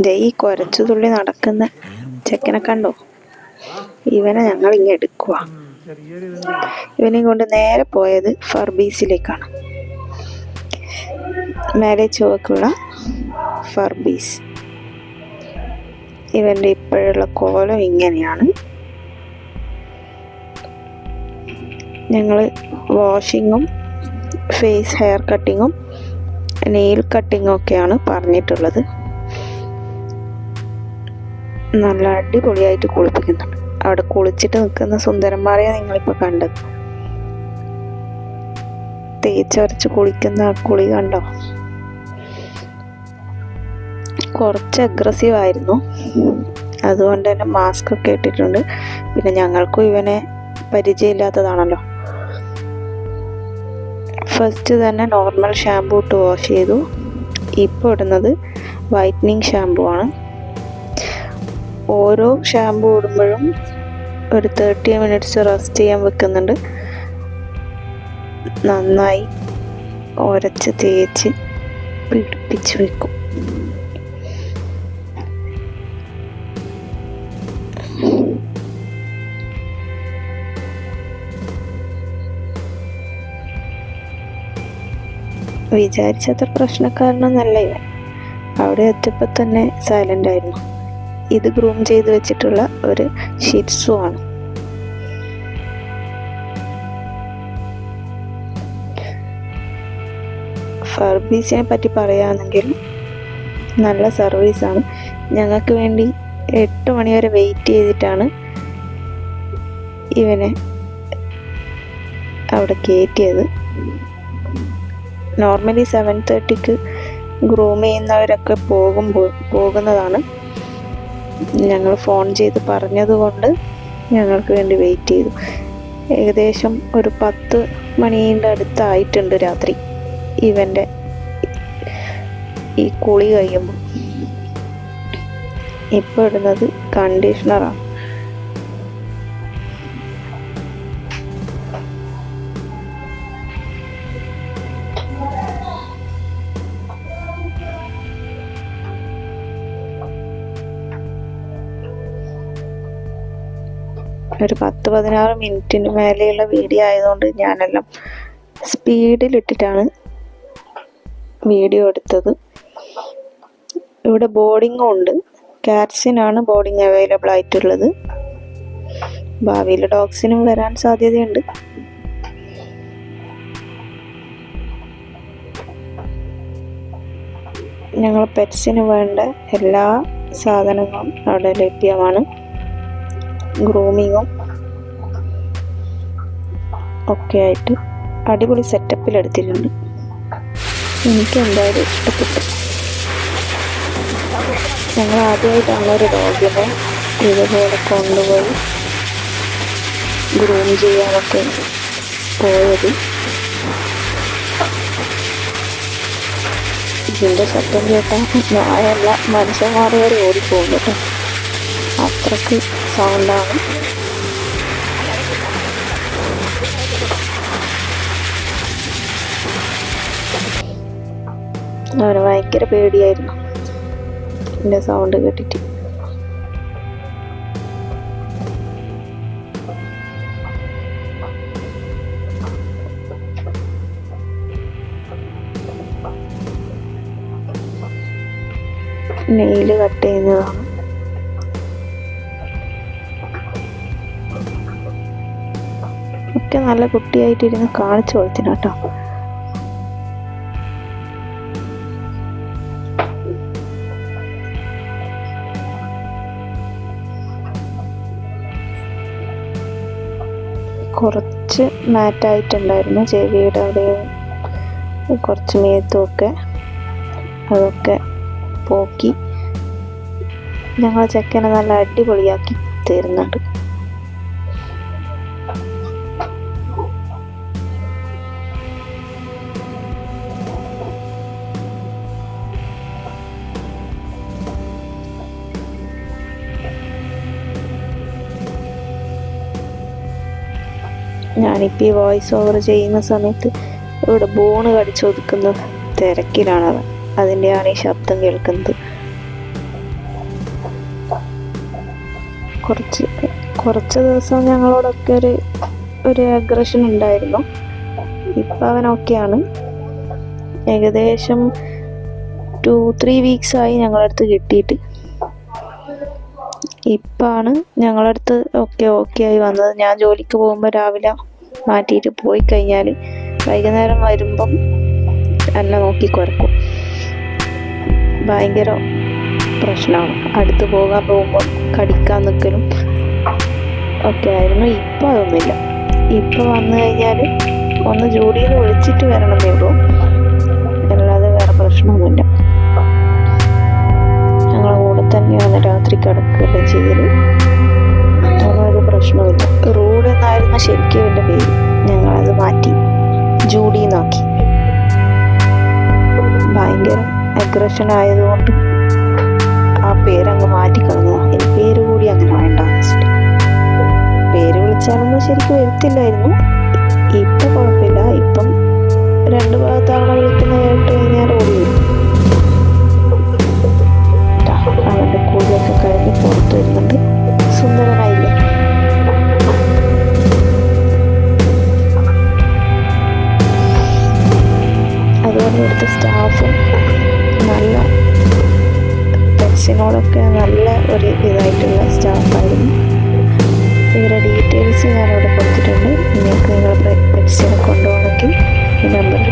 ദേ ഈ കുരച്ചു തുള്ളി നടക്കുന്ന ചെക്കനെ കണ്ടോ? ഇവനെ ഞങ്ങൾ ഇങ്ങനെ എടുക്കുക ഇവനെ കൊണ്ട് നേരെ പോയത് ഫർബീസിലേക്കാണ്. മേലെ ചുവക്കുള്ള ഫർബീസ്. ഇവന്റെ ഇപ്പോഴുള്ള കോലം ഇങ്ങനെയാണ്. ഞങ്ങൾ വാഷിങ്ങും ഫേസ് ഹെയർ കട്ടിങ്ങും നെയിൽ കട്ടിങ്ങൊക്കെയാണ് പറഞ്ഞിട്ടുള്ളത്. നല്ല അടിപൊളിയായിട്ട് കുളിപ്പിക്കുന്നുണ്ട്. അവിടെ കുളിച്ചിട്ട് നിൽക്കുന്ന സുന്ദരന്മാരെ നിങ്ങളിപ്പോൾ കണ്ടത്. തേച്ചരച്ച് കുളിക്കുന്ന ആ കുളി കണ്ടോ? കുറച്ച് അഗ്രസീവ് ആയിരുന്നു. അതുകൊണ്ട് തന്നെ മാസ്ക് ഒക്കെ ഇട്ടിട്ടുണ്ട്. പിന്നെ ഞങ്ങൾക്കും ഇവനെ പരിചയമില്ലാത്തതാണല്ലോ. ഫസ്റ്റ് തന്നെ നോർമൽ ഷാമ്പൂ ഇട്ട് വാഷ് ചെയ്തു. ഇപ്പോൾ ഇടുന്നത് വൈറ്റനിങ് ഷാമ്പൂ ആണ്. ഓരോ ഷാമ്പൂ ഇടുമ്പോഴും ഒരു തേർട്ടി മിനിറ്റ്സ് റെസ്റ്റ് ചെയ്യാൻ വെക്കുന്നുണ്ട്. നന്നായി ഉരച്ച് തേച്ച് പിടിപ്പിച്ച് വെക്കും. വിചാരിച്ചത്ര പ്രശ്നക്കാരനൊന്നല്ല ഇവൻ. അവിടെ എത്തിയപ്പോൾ തന്നെ സൈലന്റ് ആയിരുന്നു. ഇത് ഗ്രൂം ചെയ്ത് വെച്ചിട്ടുള്ള ഒരു ഷിറ്റ്സു ആണ്. സർവീസിനെ പറ്റി പറയുകയാണെങ്കിൽ നല്ല സർവീസാണ് ഞങ്ങൾക്ക് വേണ്ടി എട്ട് മണിവരെ വെയിറ്റ് ചെയ്തിട്ടാണ് ഇവനെ അവിടെ കയറ്റിയത് നോർമലി സെവൻ തേർട്ടിക്ക് ഗ്രൂം ചെയ്യുന്നവരൊക്കെ പോകുമ്പോൾ പോകുന്നതാണ്. ഞങ്ങൾ ഫോൺ ചെയ്ത് പറഞ്ഞതുകൊണ്ട് ഞങ്ങൾക്ക് വേണ്ടി വെയിറ്റ് ചെയ്തു. ഏകദേശം ഒരു പത്ത് മണീന്റെ അടുത്തായിട്ടുണ്ട് രാത്രി. ഇവന്റെ ഈ കുളി കഴിയുമ്പോൾ. ഇപ്പോൾ ഇടുന്നത് കണ്ടീഷണറാണ് ഒരു പത്ത് പതിനാറ് മിനിറ്റിന് മേലെയുള്ള വീഡിയോ ആയതുകൊണ്ട് ഞാനെല്ലാം സ്പീഡിലിട്ടിട്ടാണ് വീഡിയോ എടുത്തത്. ഇവിടെ ബോർഡിങ്ങും ഉണ്ട്. കാറ്റ്സിനാണ് ബോർഡിങ് അവൈലബിൾ ആയിട്ടുള്ളത്. ഭാവിയിൽ ഡോഗ്സിനും വരാൻ സാധ്യതയുണ്ട്. ഞങ്ങൾ പെറ്റ്സിന് വേണ്ട എല്ലാ സാധനങ്ങളും അവിടെ ലഭ്യമാണ്. ഗ്രൂമിങ്ങും ഒക്കെ ആയിട്ട് അടിപൊളി സെറ്റപ്പിൽ എടുത്തിട്ടുണ്ട്. എനിക്ക് എന്തായാലും ഇഷ്ടപ്പെട്ടു. ഞങ്ങൾ ആദ്യമായിട്ടാണ് ഒരു ഡോഗിനെ ഇതുപോലെ കൊണ്ടുപോയി ഗ്രൂം ചെയ്യാനൊക്കെ പോയത്. ഇതിന്റെ ശബ്ദം കേട്ടാൽ നായല്ല മനുഷ്യന്മാർ വരെ ഓടിപ്പോകും കേട്ടോ. അത്രയ്ക്ക് സൗണ്ടാണ് അവന് ഭയങ്കര പേടിയായിരുന്നു. എന്റെ സൗണ്ട് കേട്ടിട്ട്. നെയിൽ കട്ട് ചെയ്യുന്നതാണ്. ഒക്കെ നല്ല കുട്ടിയായിട്ടിരുന്ന് കാണിച്ചു കൊടുത്തിന് കേട്ടോ കുറച്ച് മാറ്റായിട്ടുണ്ടായിരുന്നു ചെവിയുടെ അവിടെ കുറച്ച് മേത്തുമൊക്കെ. അതൊക്കെ പോക്കി. ഞങ്ങൾ ചെക്കനെ നല്ല അടിപൊളിയാക്കി തരുന്നുണ്ട് ഞാനിപ്പോൾ ഈ വോയിസ് ഓവർ ചെയ്യുന്ന സമയത്ത് ഇവിടെ ബോണ് കടിച്ചൊതുക്കുന്ന തിരക്കിലാണ് അവൻ. അതിന്റെയാണ് ഈ ശബ്ദം കേൾക്കുന്നത്. കുറച്ച് കുറച്ച് ദിവസം ഞങ്ങളോടൊക്കെ ഒരു ഒരു അഗ്രഷൻ ഉണ്ടായിരുന്നു. ഇപ്പം അവൻ ഓക്കെയാണ് ഏകദേശം ടു ത്രീ വീക്സ് ആയി ഞങ്ങളടുത്ത് കിട്ടിയിട്ട് ഇപ്പാണ് ഞങ്ങളടുത്ത് ഒക്കെ ഓക്കെ ആയി വന്നത്. ഞാൻ ജോലിക്ക് പോകുമ്പോൾ രാവിലെ മാറ്റിയിട്ട് പോയി കഴിഞ്ഞാൽ വൈകുന്നേരം വരുമ്പം എന്നെ നോക്കി കുരക്കും ഭയങ്കര പ്രശ്നമാണ് അടുത്ത് പോകാൻ പോകുമ്പോൾ കടിക്കാൻ നിൽക്കലും ഒക്കെ ആയിരുന്നു. ഇപ്പം അതൊന്നുമില്ല. ഇപ്പം വന്നു കഴിഞ്ഞാൽ ഒന്ന് ജോലിയിൽ വിളിച്ചിട്ട് വരണമെന്നേ ഉള്ളൂ. അല്ലാതെ വേറെ പ്രശ്നമൊന്നുമില്ല. തന്നെയാണ് രാത്രി കിടക്കുകയൊക്കെ ചെയ്യൽ. അതൊരു പ്രശ്നമില്ല റോഡ് എന്നായിരുന്നു ശരിക്കും എന്റെ പേര്. ഞങ്ങളത് മാറ്റി ജൂഡി നോക്കി ഭയങ്കര അഗ്രഷൻ ആയതുകൊണ്ട് ആ പേരങ്ങ് മാറ്റിക്കളഞ്ഞു എന്റെ പേര് കൂടി അങ്ങനെ വേണ്ട. പേര് വിളിച്ചാലൊന്നും ശരിക്കും വരത്തില്ലായിരുന്നു. ഇപ്പം കുഴപ്പമില്ല പെറ്റ്സിനോടൊക്കെ നല്ല ഒരു ഇതായിട്ടുള്ള സ്റ്റാഫായിരുന്നു. ഇവരുടെ ഡീറ്റെയിൽസ് ഞാനിവിടെ കൊടുത്തിട്ടുണ്ട്. നിങ്ങൾക്ക് നിങ്ങളുടെ പെറ്റ്സിനെ കൊണ്ടുപോകണമെങ്കിൽ ഈ നമ്പറിൽ